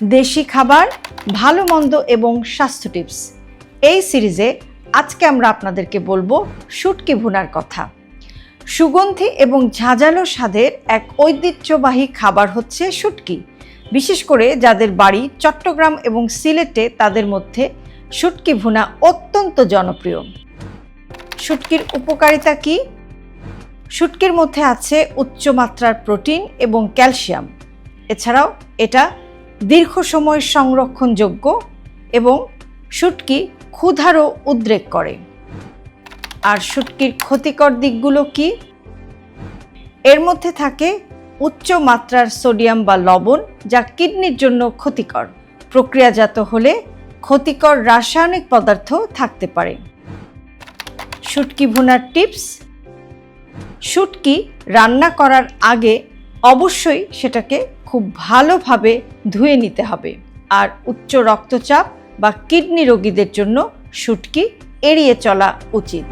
দেশি খাবার, ভালো মন্দ এবং স্বাস্থ্য টিপস। এই সিরিজে আজকে আমরা আপনাদেরকে বলব শুটকি ভুনার কথা। সুগন্ধি এবং ঝাঁঝালো স্বাদের এক ঐতিহ্যবাহী খাবার হচ্ছে শুটকি। বিশেষ করে যাদের বাড়ি চট্টগ্রাম এবং সিলেটে তাদের মধ্যে শুটকি ভুনা অত্যন্ত জনপ্রিয়। শুটকির উপকারিতা কি? শুটকির মধ্যে আছে উচ্চমাত্রার প্রোটিন এবং ক্যালসিয়াম। এছাড়াও এটা দীর্ঘ সময় সংরক্ষণযোগ্য এবং শুটকি ক্ষুধারও উদ্রেক করে। আর শুটকির ক্ষতিকর দিকগুলো কি? এর মধ্যে থাকে উচ্চ মাত্রার সোডিয়াম বা লবণ যা কিডনির জন্য ক্ষতিকর। প্রক্রিয়াজাত হলে ক্ষতিকর রাসায়নিক পদার্থ থাকতে পারে। শুটকি ভুনার টিপস। শুটকি রান্না করার আগে অবশ্যই সেটাকে খুব ভালোভাবে ধুয়ে নিতে হবে। আর উচ্চ রক্তচাপ বা কিডনি রোগীদের জন্য শুটকি এড়িয়ে চলা উচিত।